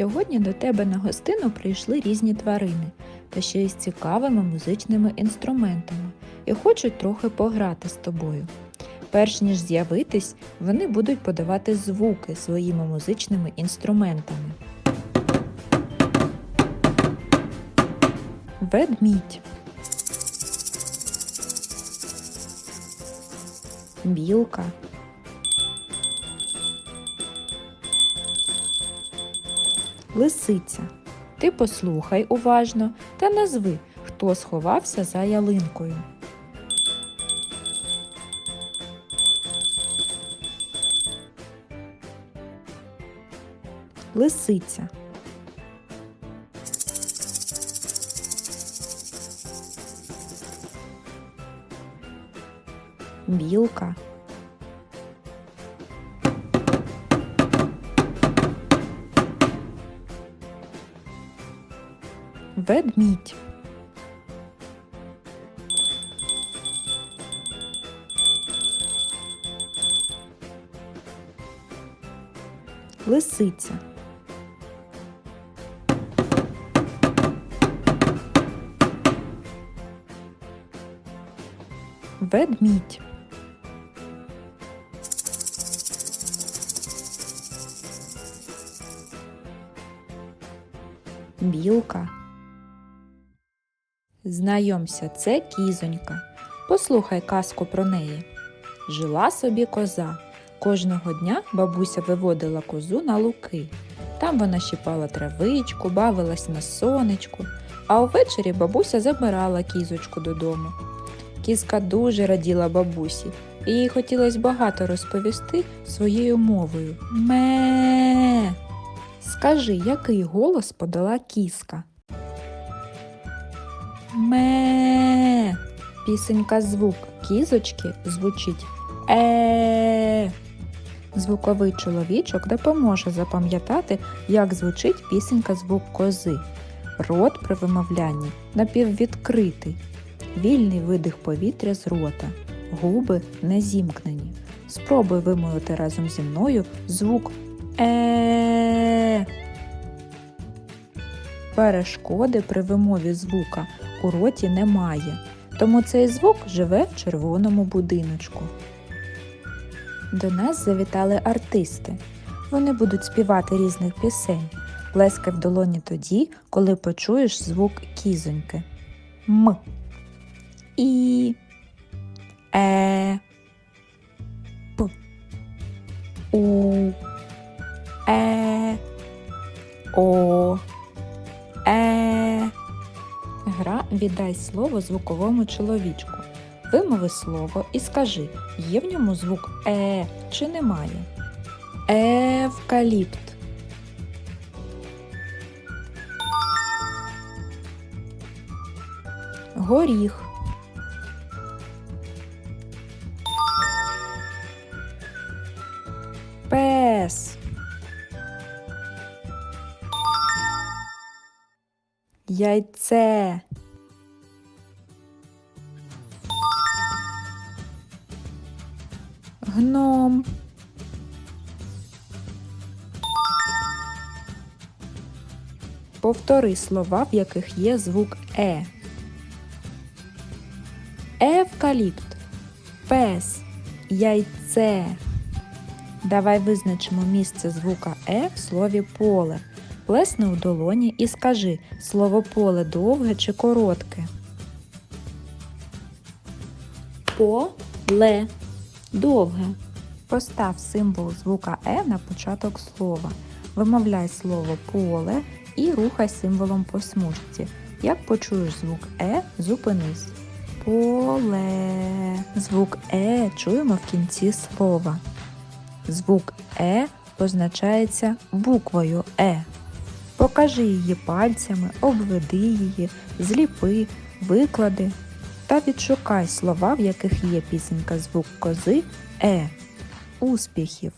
Сьогодні до тебе на гостину прийшли різні тварини та ще й з цікавими музичними інструментами і хочуть трохи пограти з тобою. Перш ніж з'явитись, вони будуть подавати звуки своїми музичними інструментами. Ведмідь. Білка. Лисиця. Ти послухай уважно та назви, хто сховався за ялинкою. Лисиця. Білка. Ведмідь. Лисиця. Ведмідь. Білка. Знайомся, це кізонька. Послухай казку про неї. Жила собі коза. Кожного дня бабуся виводила козу на луки. Там вона щипала травичку, бавилась на сонечку, а увечері бабуся забирала кізочку додому. Кізка дуже раділа бабусі, і їй хотілося багато розповісти своєю мовою. Ме. Скажи, який голос подала кізка? Ме. Пісенька звук кізочки звучить е. Звуковий чоловічок допоможе запам'ятати, як звучить пісенька звук кози. Рот при вимовлянні напіввідкритий, вільний видих повітря з рота, губи не зімкнені. Спробуй вимовити разом зі мною звук е. Перешкоди при вимові звука у роті немає, тому цей звук живе в червоному будиночку. До нас завітали артисти. Вони будуть співати різних пісень. Плескай в долоні тоді, коли почуєш звук кізоньки. М. І. Е. П. У. Е. О. Гра віддай слово звуковому чоловічку. Вимови слово і скажи, є в ньому звук е чи немає. Евкаліпт. Горіх. Пес. Яйце. Гном. Повтори слова, в яких є звук е. Евкаліпт. Пес. Яйце. Давай визначимо місце звука е в слові поле. Плесни у долоні і скажи слово поле довге чи коротке. Поле. Довге. Постав символ звука Е на початок слова. Вимовляй слово поле і рухай символом по смужці. Як почуєш звук Е, зупинись. Поле. Звук Е чуємо в кінці слова. Звук Е позначається буквою Е. Покажи її пальцями, обведи її, зліпи, виклади та відшукай слова, в яких є пісенька звук кози Е. Успіхів!